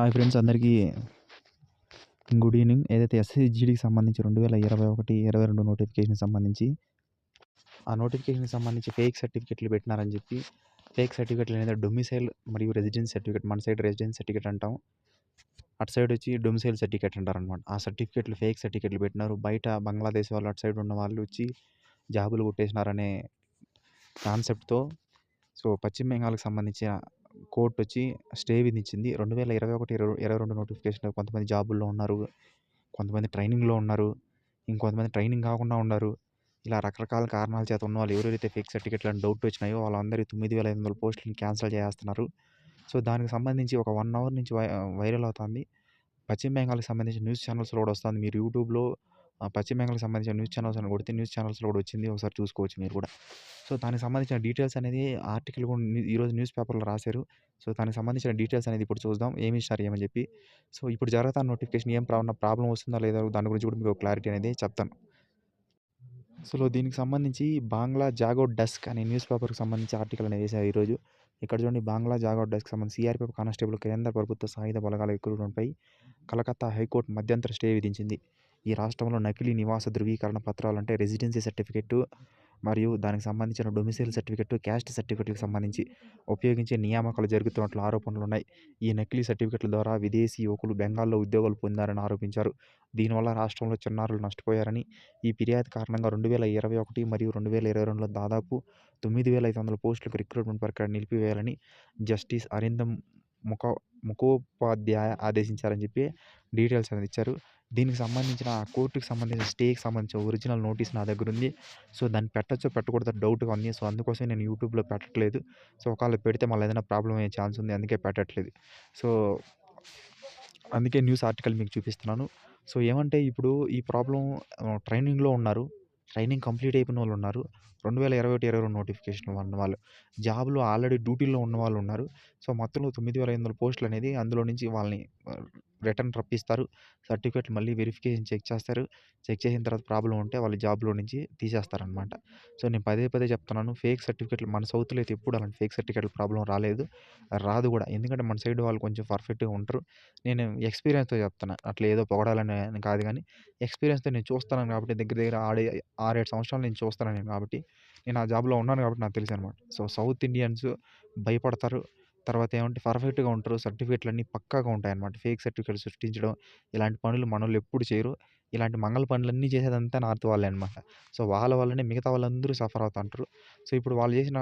Hi friends అందరికీ good evening ఏదైతే ఎస్ఎస్జీడీకి సంబంధించి రెండు వేల ఇరవై ఒకటి ఇరవై రెండు నోటిఫికేషన్కి సంబంధించి ఆ నోటిఫికేషన్కి సంబంధించి ఫేక్ సర్టిఫికెట్లు పెట్టినారని చెప్పి ఫేక్ సర్టిఫికెట్లు అనేది డొమిసైల్ మరియు రెసిడెన్స్ సర్టిఫికెట్ మన సైడ్ రెసిడెన్స్ సర్టిఫికెట్ అంటాం. అటు సైడ్ వచ్చి డొమిసైల్ సర్టిఫికెట్ అంటారనమాట ఆ సర్టిఫికెట్లు ఫేక్ సర్టిఫికెట్లు పెట్టినారు. బయట బంగ్లాదేశ్ వాళ్ళు అటు సైడ్ ఉన్న వాళ్ళు వచ్చి జాబులు కొట్టేసినారనే కాన్సెప్ట్తో సో పశ్చిమ బెంగాల్కి సంబంధించిన కోర్టు వచ్చి స్టే విధించింది. రెండు వేల ఇరవై ఒకటి ఇరవై ఇరవై రెండు నోటిఫికేషన్ కొంతమంది జాబుల్లో ఉన్నారు. కొంతమంది ట్రైనింగ్లో ఉన్నారు. ఇంకొంతమంది ట్రైనింగ్ కాకుండా ఉన్నారు. ఇలా రకరకాల కారణాల చేత ఉన్న వాళ్ళు ఎవరైతే ఫేక్ సర్టిఫికేట్లు అని డౌట్ వచ్చినాయో వాళ్ళందరి తొమ్మిది వేల ఐదు వందల పోస్టులను క్యాన్సిల్ చేస్తున్నారు. సో దానికి సంబంధించి ఒక వన్ అవర్ నుంచి వై వైరల్ అవుతుంది. పశ్చిమ బెంగాల్కి సంబంధించిన న్యూస్ ఛానల్స్లో కూడా వస్తుంది. మీరు యూట్యూబ్లో పశ్చిమ బెంగాల్కి సంబంధించిన న్యూస్ ఛానల్స్ అని కొడితే న్యూస్ ఛానల్స్లో కూడా వచ్చింది. ఒకసారి చూసుకోవచ్చు మీరు కూడా. సో దానికి సంబంధించిన డీటెయిల్స్ అనేది ఆర్టికల్ కూడా ఈరోజు న్యూస్ పేపర్లో రాశారు. సో దానికి సంబంధించిన డీటెయిల్స్ అనేది ఇప్పుడు చూద్దాం. ఏమి ఇచ్చినారు ఏమని చెప్పి. సో ఇప్పుడు జరుగుతున్న నోటిఫికేషన్ ఏం ప్రాబ్లం ప్రాబ్లం వస్తుందా లేదా దాని గురించి కూడా మీకు క్లారిటీ అనేది చెప్తాను సో దీనికి సంబంధించి బాంగ్లా జాగో డస్క్ అనే న్యూస్ పేపర్కి సంబంధించి ఆర్టికల్ అనేది వేశారు ఈరోజు. ఇక్కడ చూడండి బాంగ్లా జాగో డస్క్ సంబంధించి సిఆర్పిఎఫ్ కానిస్టేబుల్ కేంద్ర ప్రభుత్వ సాయుధ బలగాల రిక్రూట్మెంట్పై కలకత్తా హైకోర్టు మధ్యంతర స్టే విధించింది. ఈ రాష్ట్రంలో నకిలీ నివాస ధృవీకరణ పత్రాలు అంటే రెసిడెన్సీ సర్టిఫికెట్ మరియు దానికి సంబంధించిన డొమిసైల్ సర్టిఫికెట్ క్యాస్ట్ సర్టిఫికెట్లకు సంబంధించి ఉపయోగించే నియామకాలు జరుగుతున్నట్లు ఆరోపణలు ఉన్నాయి. ఈ నకిలీ సర్టిఫికెట్ల ద్వారా విదేశీ యువకులు బెంగాల్లో ఉద్యోగాలు పొందారని ఆరోపించారు. దీనివల్ల రాష్ట్రంలో చిన్నారులు నష్టపోయారని ఈ ఫిర్యాదు కారణంగా రెండు వేల ఇరవై ఒకటి మరియు రెండు వేల ఇరవై రెండులో దాదాపు తొమ్మిది వేల ఐదు వందల పోస్టులకు రిక్రూట్మెంట్ ప్రక్రియ నిలిపివేయాలని జస్టిస్ అరిందం ముఖ ముఖోపాధ్యాయ ఆదేశించారని చెప్పి డీటెయిల్స్ అనేది ఇచ్చారు. దీనికి సంబంధించిన ఆ కోర్టుకి సంబంధించిన స్టేకి సంబంధించిన ఒరిజినల్ నోటీస్ నా దగ్గర ఉంది. సో దాన్ని పెట్టచ్చో పెట్టకూడదు డౌట్గా ఉంది. సో అందుకోసం నేను యూట్యూబ్లో పెట్టట్లేదు. సో ఒకవేళ పెడితే మళ్ళీ ఏదైనా ప్రాబ్లం అయ్యే ఛాన్స్ ఉంది. అందుకే పెట్టట్లేదు. సో అందుకే న్యూస్ ఆర్టికల్ మీకు చూపిస్తున్నాను. సో ఏమంటే ఇప్పుడు ఈ ప్రాబ్లం ట్రైనింగ్లో ఉన్నారు. ట్రైనింగ్ కంప్లీట్ అయిపోయిన వాళ్ళు ఉన్నారు. రెండు వేల ఇరవై ఒకటి ఇరవై రెండు నోటిఫికేషన్ ఉన్న వాళ్ళు. జాబ్లో ఆల్రెడీ డ్యూటీలో ఉన్న వాళ్ళు ఉన్నారు. సో మొత్తంలో తొమ్మిది వేల ఐదు వందల పోస్టులు అనేది అందులో నుంచి వాళ్ళని రిటర్న్ రప్పిస్తారు. సర్టిఫికేట్ మళ్ళీ వెరిఫికేషన్ చెక్ చేస్తారు. చెక్ చేసిన తర్వాత ప్రాబ్లం ఉంటే వాళ్ళ జాబ్లో నుంచి తీసేస్తారనమాట. సో నేను పదే పదే చెప్తున్నాను. ఫేక్ సర్టిఫికేట్లు మన సౌత్లో అయితే ఎప్పుడు అలాంటి ఫేక్ సర్టిఫికేట్ల ప్రాబ్లం రాలేదు. రాదు కూడా. ఎందుకంటే మన సైడ్ వాళ్ళు కొంచెం పర్ఫెక్ట్గా ఉంటారు. నేను ఎక్స్పీరియన్స్తో చెప్తాను అట్లా ఏదో పొగడాలని కాదు కానీ ఎక్స్పీరియన్స్తో నేను చూస్తున్నాను కాబట్టి దగ్గర దగ్గర ఆడే ఆరేడు సంవత్సరాలు నేను చూస్తున్నాను నేను కాబట్టి నేను ఆ జాబ్లో ఉన్నాను కాబట్టి నాకు తెలుసు అనమాట. సో సౌత్ ఇండియన్స్ భయపడతారు. తర్వాత ఏమంటే పర్ఫెక్ట్గా ఉంటారు సర్టిఫికేట్లు అన్నీ పక్కాగా ఉంటాయి అనమాట ఫేక్ సర్టిఫికేట్లు సృష్టించడం ఇలాంటి పనులు మనోళ్ళు ఎప్పుడు చేయరు. ఇలాంటి మంగళ పనులన్నీ చేసేదంతా నార్త్ వాళ్ళే అనమాట సో వాళ్ళ వల్లనే మిగతా వాళ్ళందరూ సఫర్ అవుతుంటారు. సో ఇప్పుడు వాళ్ళు చేసిన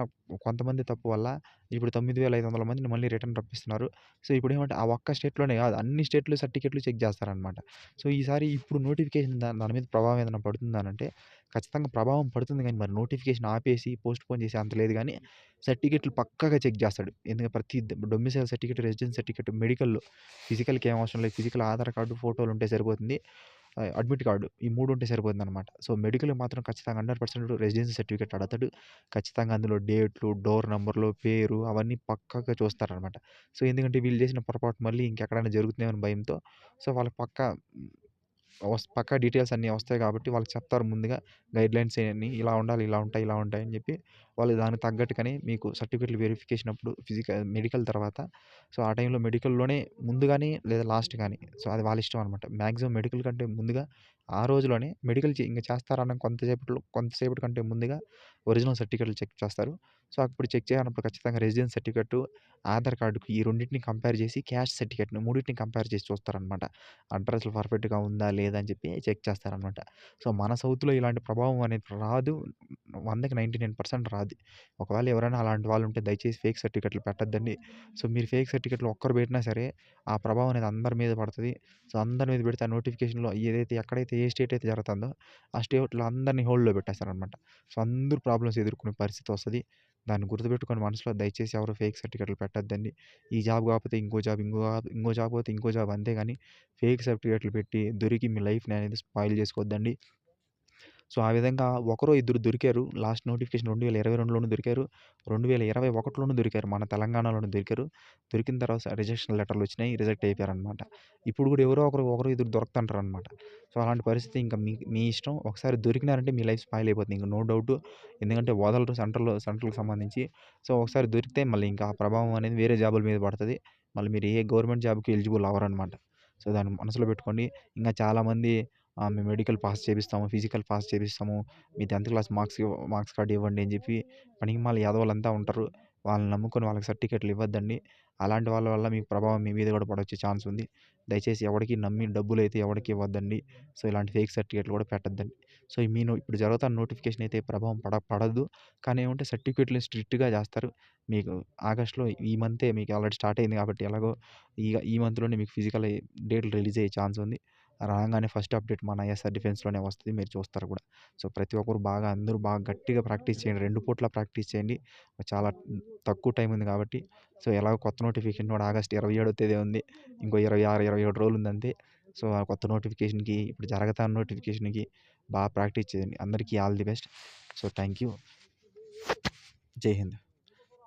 కొంతమంది తప్పు వల్ల ఇప్పుడు తొమ్మిది వేల ఐదు వందల మందిని మళ్ళీ రిటర్న్ రప్పిస్తున్నారు. సో ఇప్పుడు ఏమంటే ఆ ఒక్క స్టేట్లోనే కాదు అన్ని స్టేట్లు సర్టిఫికెట్లు చెక్ చేస్తారనమాట సో ఈసారి ఇప్పుడు నోటిఫికేషన్ దాని దాని మీద ప్రభావం ఏదైనా పడుతుందనంటే ఖచ్చితంగా ప్రభావం పడుతుంది కానీ మరి నోటిఫికేషన్ ఆపేసి పోస్ట్ పోన్ చేసి అంత లేదు కానీ సర్టిఫికెట్లు పక్కాగా చెక్ చేస్తాడు. ఎందుకంటే ప్రతి డొమిసైల్ సర్టిఫికేట్ రెసిడెన్స్ సర్టిఫికెట్ మెడికల్లో ఫిజికల్కి ఏం అవసరం లేదు. ఫిజికల్ ఆధార్ కార్డు ఫోటోలు ఉంటే సరిపోతుంది. అడ్మిట్ కార్డు ఈ మూడు ఉంటే సరిపోతుంది అనమాట సో మెడికల్ మాత్రం ఖచ్చితంగా హండ్రెడ్ పర్సెంట్ రెసిడెన్సీ సర్టిఫికేట్ అడతాడు. ఖచ్చితంగా అందులో డేట్లు డోర్ నెంబర్లు పేరు అవన్నీ పక్కగా చూస్తారనమాట సో ఎందుకంటే వీళ్ళు చేసిన పొరపాటు మళ్ళీ ఇంకెక్కడైనా జరుగుతుందేమో భయంతో. సో వాళ్ళకి పక్కా పక్కా డీటెయిల్స్ అన్నీ వస్తాయి కాబట్టి వాళ్ళకి చెప్తారు ముందుగా. గైడ్లైన్స్ అన్నీ ఇలా ఉండాలి ఇలా ఉంటాయి ఇలా ఉంటాయి అని చెప్పి వాళ్ళు దానికి తగ్గట్టుగానే మీకు సర్టిఫికెట్లు వెరిఫికేషన్ అప్పుడు ఫిజికల్ మెడికల్ తర్వాత. సో ఆ టైంలో మెడికల్లోనే ముందు కానీ లేదా లాస్ట్ కానీ సో అది వాళ్ళ ఇష్టం అనమాట మ్యాక్సిమం మెడికల్ కంటే ముందుగా ఆ రోజులోనే మెడికల్ చే- ఇంకా చేస్తారన్న కొంతసేపట్లో కొంతసేపటి కంటే ముందుగా ఒరిజినల్ సర్టిఫికేట్లు చెక్ చేస్తారు. సో అప్పుడు చెక్ చేయాలన్నప్పుడు ఖచ్చితంగా రెసిడెన్స్ సర్టిఫికేట్ ఆధార్ కార్డుకు ఈ రెండింటిని కంపేర్ చేసి క్యాష్ సర్టిఫికేట్ని మూడింటిని కంపేర్ చేసి చూస్తారనమాట అడ్రస్లు పర్ఫెక్ట్గా ఉందా లేదా అని చెప్పి చెక్ చేస్తారనమాట సో మన సౌత్లో ఇలాంటి ప్రభావం అనేది రాదు. వందకి నైంటీ నైన్ పర్సెంట్ రాదు. ఒకవేళ ఎవరైనా అలాంటి వాళ్ళు ఉంటే దయచేసి ఫేక్ సర్టిఫికెట్లు పెట్టద్దండి. సో మీరు ఫేక్ సర్టిఫికెట్లు ఒక్కరు పెట్టినా సరే ఆ ప్రభావం అనేది అందరి మీద పడుతుంది. సో అందరి మీద పెడితే ఆ నోటిఫికేషన్లో ఏదైతే ఎక్కడైతే ఏ స్టేట్ అయితే జరుగుతుందో ఆ స్టేట్లో అందరినీ హోల్డ్లో పెట్టేస్తారనమాట సో అందరూ ప్రాబ్లమ్స్ ఎదుర్కొనే పరిస్థితి వస్తుంది. దాన్ని గుర్తుపెట్టుకొని మనసులో దయచేసి ఎవరు ఫేక్ సర్టిఫికేట్లు పెట్టద్దండి. ఈ జాబ్ కాకపోతే ఇంకో జాబ్ ఇంకో జాబ్ ఇంకో జాబ్ పోతే ఇంకో జాబ్ అంతే కానీ ఫేక్ సర్టిఫికేట్లు పెట్టి దొరికి మీ లైఫ్ని అనేది స్పాయిల్ చేసుకోవద్దండి. సో ఆ విధంగా ఒకరో ఇద్దరు దొరికారు. లాస్ట్ నోటిఫికేషన్ రెండు వేల ఇరవై రెండులోనూ దొరికారు. రెండు వేల ఇరవై ఒకటిలోనూ దొరికారు. మన తెలంగాణలోనూ దొరికారు. దొరికిన తర్వాత రిజెక్షన్ లెటర్లు వచ్చినాయి. రిజెక్ట్ అయిపోయారనమాట ఇప్పుడు కూడా ఎవరో ఒకరు ఒకరు ఇద్దరు దొరుకుతుంటారు అనమాట సో అలాంటి పరిస్థితి ఇంకా మీ మీ ఇష్టం. ఒకసారి దొరికినారంటే మీ లైఫ్ స్పాయిల్ అయిపోతుంది. ఇంకా నో డౌట్. ఎందుకంటే వదలరు సెంట్రల్ సెంట్రల్కి సంబంధించి. సో ఒకసారి దొరికితే మళ్ళీ ఇంకా ఆ ప్రభావం అనేది వేరే జాబుల మీద పడుతుంది. మళ్ళీ మీరు ఏ గవర్నమెంట్ జాబ్‌కి ఎలిజిబుల్ అవ్వరనమాట. సో, దాన్ని మనసులో పెట్టుకోండి. ఇంకా చాలామంది మేము మెడికల్ పాస్ చేపిస్తాము, ఫిజికల్ పాస్ చేపిస్తాము, మీ 10థ్ క్లాస్ మార్క్స్ మార్క్స్ కార్డు ఇవ్వండి అని చెప్పి పనికిమాల ఎదవలంతా ఉంటారు. వాళ్ళని నమ్ముకొని వాళ్ళకి సర్టిఫికెట్లు ఇవ్వద్దండి. అలాంటి వాళ్ళ వల్ల మీకు ప్రభావం మీ మీద కూడా పడొచ్చే ఛాన్స్ ఉంది. దయచేసి ఎవడికి నమ్మి డబ్బులు అయితే ఎవడికి ఇవ్వద్దండి. సో, ఇలాంటి ఫేక్ సర్టిఫికేట్లు కూడా పెట్టద్దండి సో, మీ ఇప్పుడు జరుగుతున్న నోటిఫికేషన్ అయితే ప్రభావం పడ పడదు. కానీ ఏమంటే సర్టిఫికేట్లు స్ట్రిక్ట్‌గా చేస్తారు. మీకు ఆగస్ట్‌లో ఈ మంతే మీకు ఆల్రెడీ స్టార్ట్ అయింది కాబట్టి ఎలాగో ఈ ఈ మంత్‌లోనే మీకు ఫిజికల్ డేట్లు రిలీజ్ అయ్యే ఛాన్స్ ఉంది. రాగానే ఫస్ట్ అప్డేట్ మన ఐఎస్ఆర్ డిఫెన్స్‌లోనే వస్తుంది మీరు చూస్తారు కూడా. సో, ప్రతి ఒక్కరు బాగా అందరూ బాగా గట్టిగా ప్రాక్టీస్ చేయండి. రెండు పూట్ల ప్రాక్టీస్ చేయండి. చాలా తక్కువ టైం ఉంది కాబట్టి సో, ఎలాగో కొత్త నోటిఫికేషన్ కూడా ఆగస్ట్ 27వ తేదీ ఉంది. ఇంకో 26, 27 రోజులు ఉందంతే సో, ఆ కొత్త నోటిఫికేషన్‌కి ఇప్పుడు జరగతాన్న నోటిఫికేషన్‌కి బాగా ప్రాక్టీస్ చేయండి. అందరికీ all the best. So, thank you. జై హింద్.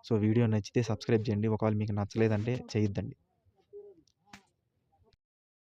సో, వీడియో నచ్చితే సబ్స్క్రైబ్ చేయండి. ఒకవేళ మీకు నచ్చలేదంటే చేయొద్దండి.